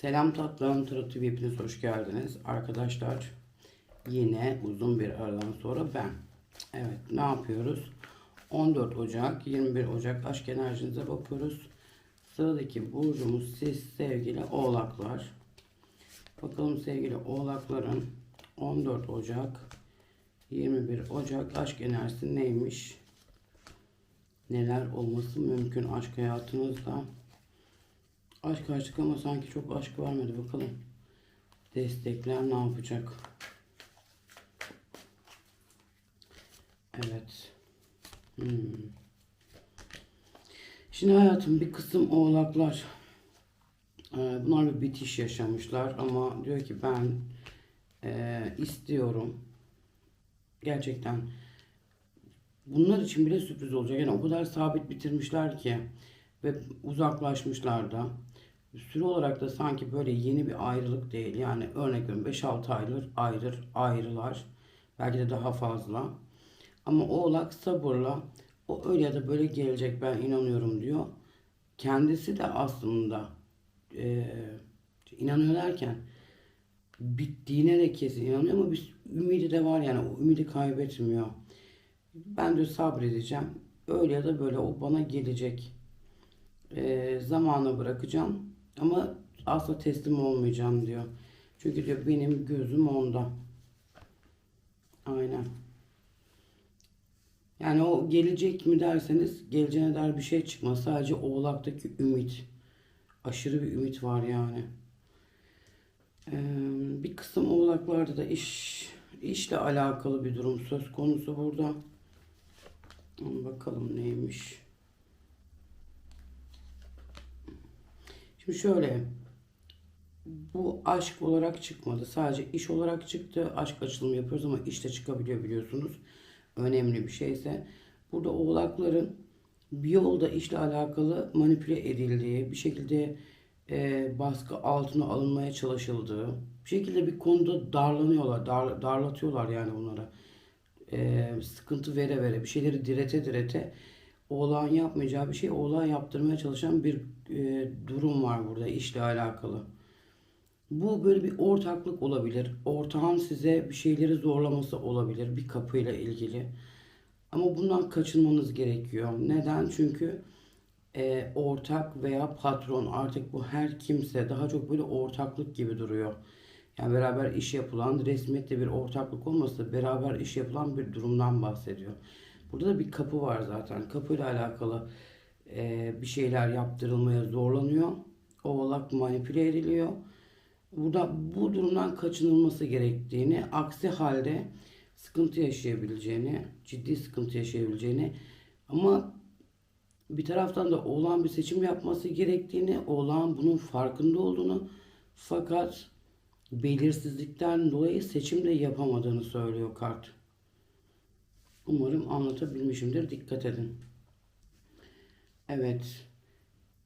Selam tatlım, Tara TV hepiniz hoş geldiniz. Arkadaşlar yine uzun bir aradan sonra ben. Evet ne yapıyoruz? 14 Ocak, 21 Ocak aşk enerjinize bakıyoruz. Sıradaki burcumuz siz sevgili oğlaklar. Bakalım sevgili oğlakların 14 Ocak, 21 Ocak aşk enerjisi neymiş? Neler olması mümkün aşk hayatınızda? Aşk aşk ama sanki çok aşk vermedi bakalım. Destekler ne yapacak? Evet. Hmm. Şimdi hayatım bir kısım oğlaklar e, bunlar bir bitiş yaşamışlar ama diyor ki ben e, istiyorum gerçekten bunlar için bile sürpriz olacak. Yani o kadar sabit bitirmişler ki ve uzaklaşmışlar da. Süre olarak da sanki böyle yeni bir ayrılık değil. Yani örnek veriyorum 5-6 aydır ayrır, ayrılar. Belki de daha fazla. Ama oğlak sabırla o öyle ya da böyle gelecek ben inanıyorum diyor. Kendisi de aslında e, inanıyor derken bittiğine de kesin inanıyor ama bir ümidi de var yani o ümidi kaybetmiyor. Ben de sabredeceğim. Öyle ya da böyle o bana gelecek. E, zamana bırakacağım. Ama asla teslim olmayacağım diyor. Çünkü diyor benim gözüm onda. Aynen. Yani o gelecek mi derseniz geleceğine dair bir şey çıkmaz. Sadece oğlaktaki ümit. Aşırı bir ümit var yani. Ee, bir kısım oğlaklarda da iş işle alakalı bir durum söz konusu burada. Bakalım neymiş. Şimdi şöyle bu aşk olarak çıkmadı. Sadece iş olarak çıktı. Aşk açılımı yapıyoruz ama işte çıkabiliyor biliyorsunuz. Önemli bir şeyse. Burada oğlakların bir yolda işle alakalı manipüle edildiği, bir şekilde e, baskı altına alınmaya çalışıldığı, bir şekilde bir konuda darlanıyorlar, dar, darlatıyorlar yani bunlara. E, sıkıntı vere vere, bir şeyleri direte direte oğlan yapmayacağı bir şey oğlan yaptırmaya çalışan bir e, durum var burada işle alakalı. Bu böyle bir ortaklık olabilir. Ortağın size bir şeyleri zorlaması olabilir bir kapıyla ilgili. Ama bundan kaçınmanız gerekiyor. Neden? Çünkü e, ortak veya patron artık bu her kimse daha çok böyle ortaklık gibi duruyor. Yani beraber iş yapılan resmiyette bir ortaklık olmasa beraber iş yapılan bir durumdan bahsediyor. Burada da bir kapı var zaten. Kapıyla alakalı e, bir şeyler yaptırılmaya zorlanıyor. Oğlak manipüle ediliyor. Burada bu durumdan kaçınılması gerektiğini, aksi halde sıkıntı yaşayabileceğini, ciddi sıkıntı yaşayabileceğini ama bir taraftan da oğlan bir seçim yapması gerektiğini, oğlan bunun farkında olduğunu fakat belirsizlikten dolayı seçim de yapamadığını söylüyor kart. Umarım anlatabilmişimdir. Dikkat edin. Evet.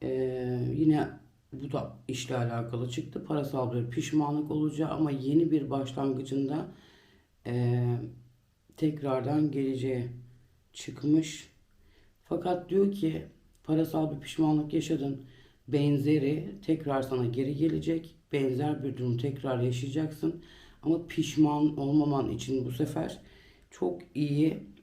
Ee, yine bu da işle alakalı çıktı. Parasal bir pişmanlık olacağı ama yeni bir başlangıcında e, tekrardan geleceği çıkmış. Fakat diyor ki parasal bir pişmanlık yaşadın. Benzeri tekrar sana geri gelecek. Benzer bir durum tekrar yaşayacaksın. Ama pişman olmaman için bu sefer çok iyi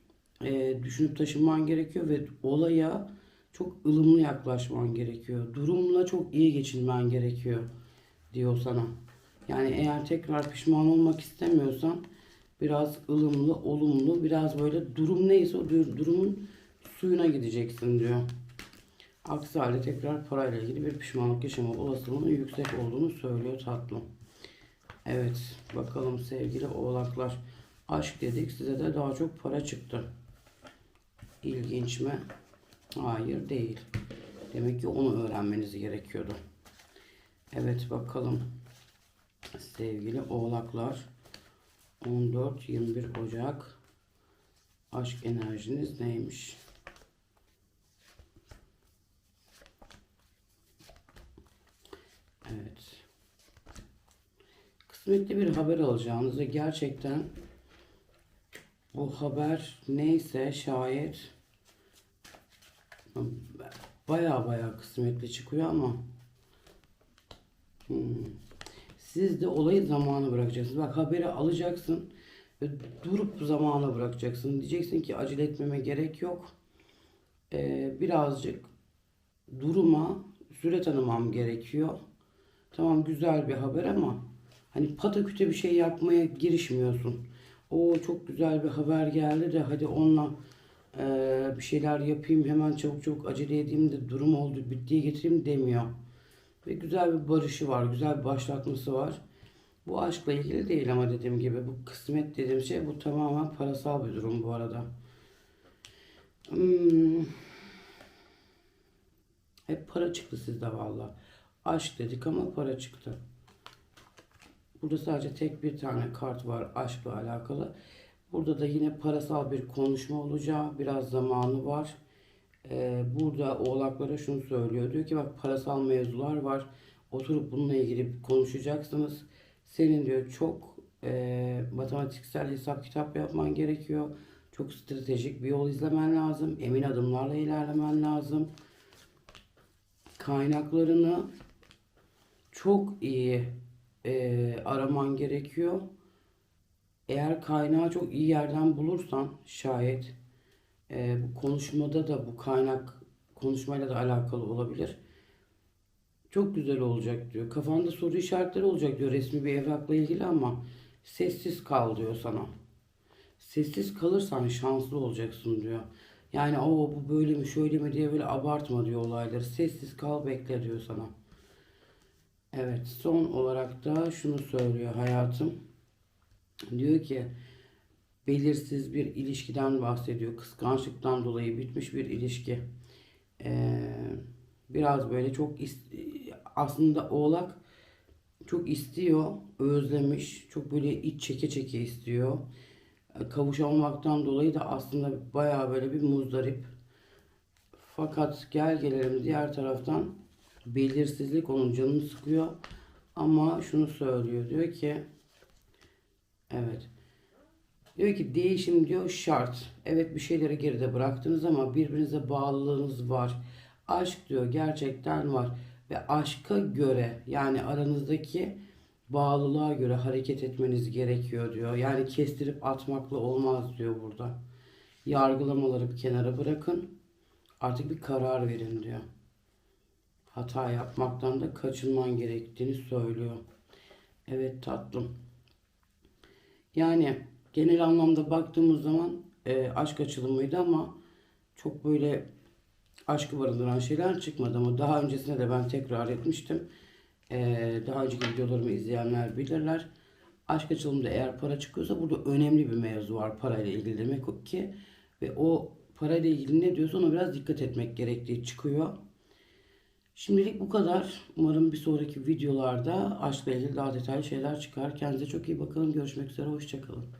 e, düşünüp taşınman gerekiyor ve olaya çok ılımlı yaklaşman gerekiyor. Durumla çok iyi geçinmen gerekiyor diyor sana. Yani eğer tekrar pişman olmak istemiyorsan biraz ılımlı, olumlu, biraz böyle durum neyse o dur- durumun suyuna gideceksin diyor. Aksi halde tekrar parayla ilgili bir pişmanlık yaşama olasılığının yüksek olduğunu söylüyor tatlım. Evet bakalım sevgili oğlaklar. Aşk dedik size de daha çok para çıktı. İlginç mi? Hayır değil. Demek ki onu öğrenmeniz gerekiyordu. Evet bakalım. Sevgili oğlaklar. 14-21 Ocak. Aşk enerjiniz neymiş? Evet. Kısmetli bir haber alacağınız ve gerçekten bu haber neyse şayet baya baya kısmetli çıkıyor ama hmm, Siz de olayı zamana bırakacaksınız. Bak haberi alacaksın ve durup zamana bırakacaksın. Diyeceksin ki acele etmeme gerek yok. Ee, birazcık duruma süre tanımam gerekiyor. Tamam güzel bir haber ama hani pataküte bir şey yapmaya girişmiyorsun. O çok güzel bir haber geldi de hadi onunla eee, bir şeyler yapayım hemen çabuk çabuk acele edeyim de durum oldu bittiye getireyim demiyor. Ve güzel bir barışı var, güzel bir başlatması var. Bu aşkla ilgili değil ama dediğim gibi bu kısmet dediğim şey bu tamamen parasal bir durum bu arada. Hmm. Hep para çıktı sizde valla. Aşk dedik ama para çıktı. Burada sadece tek bir tane kart var aşkla alakalı. Burada da yine parasal bir konuşma olacağı biraz zamanı var. Ee, burada oğlaklara şunu söylüyor. Diyor ki bak parasal mevzular var. Oturup bununla ilgili konuşacaksınız. Senin diyor çok e, matematiksel hesap kitap yapman gerekiyor. Çok stratejik bir yol izlemen lazım. Emin adımlarla ilerlemen lazım. Kaynaklarını çok iyi e, araman gerekiyor. Eğer kaynağı çok iyi yerden bulursan şayet e, bu konuşmada da bu kaynak konuşmayla da alakalı olabilir. Çok güzel olacak diyor. Kafanda soru işaretleri olacak diyor resmi bir evrakla ilgili ama sessiz kal diyor sana. Sessiz kalırsan şanslı olacaksın diyor. Yani o bu böyle mi şöyle mi diye böyle abartma diyor olayları. Sessiz kal bekle diyor sana. Evet son olarak da şunu söylüyor hayatım. Diyor ki belirsiz bir ilişkiden bahsediyor. Kıskançlıktan dolayı bitmiş bir ilişki. Ee, biraz böyle çok aslında oğlak çok istiyor, özlemiş, çok böyle iç çeke çeke istiyor. E, Kavuşamamaktan dolayı da aslında bayağı böyle bir muzdarip. Fakat gel gelelim diğer taraftan belirsizlik onun canını sıkıyor. Ama şunu söylüyor diyor ki evet diyor ki değişim diyor şart. Evet bir şeyleri geride bıraktınız ama birbirinize bağlılığınız var. Aşk diyor gerçekten var ve aşka göre yani aranızdaki bağlılığa göre hareket etmeniz gerekiyor diyor. Yani kestirip atmakla olmaz diyor burada. Yargılamaları bir kenara bırakın. Artık bir karar verin diyor hata yapmaktan da kaçınman gerektiğini söylüyor. Evet tatlım. Yani genel anlamda baktığımız zaman e, aşk açılımıydı ama çok böyle aşkı barındıran şeyler çıkmadı ama daha öncesinde de ben tekrar etmiştim. E, daha önceki videolarımı izleyenler bilirler. Aşk açılımında eğer para çıkıyorsa burada önemli bir mevzu var parayla ilgili demek ki. Ve o parayla ilgili ne diyorsa ona biraz dikkat etmek gerektiği çıkıyor. Şimdilik bu kadar. Umarım bir sonraki videolarda aşkla ilgili daha detaylı şeyler çıkar. Kendinize çok iyi bakın. Görüşmek üzere. Hoşçakalın.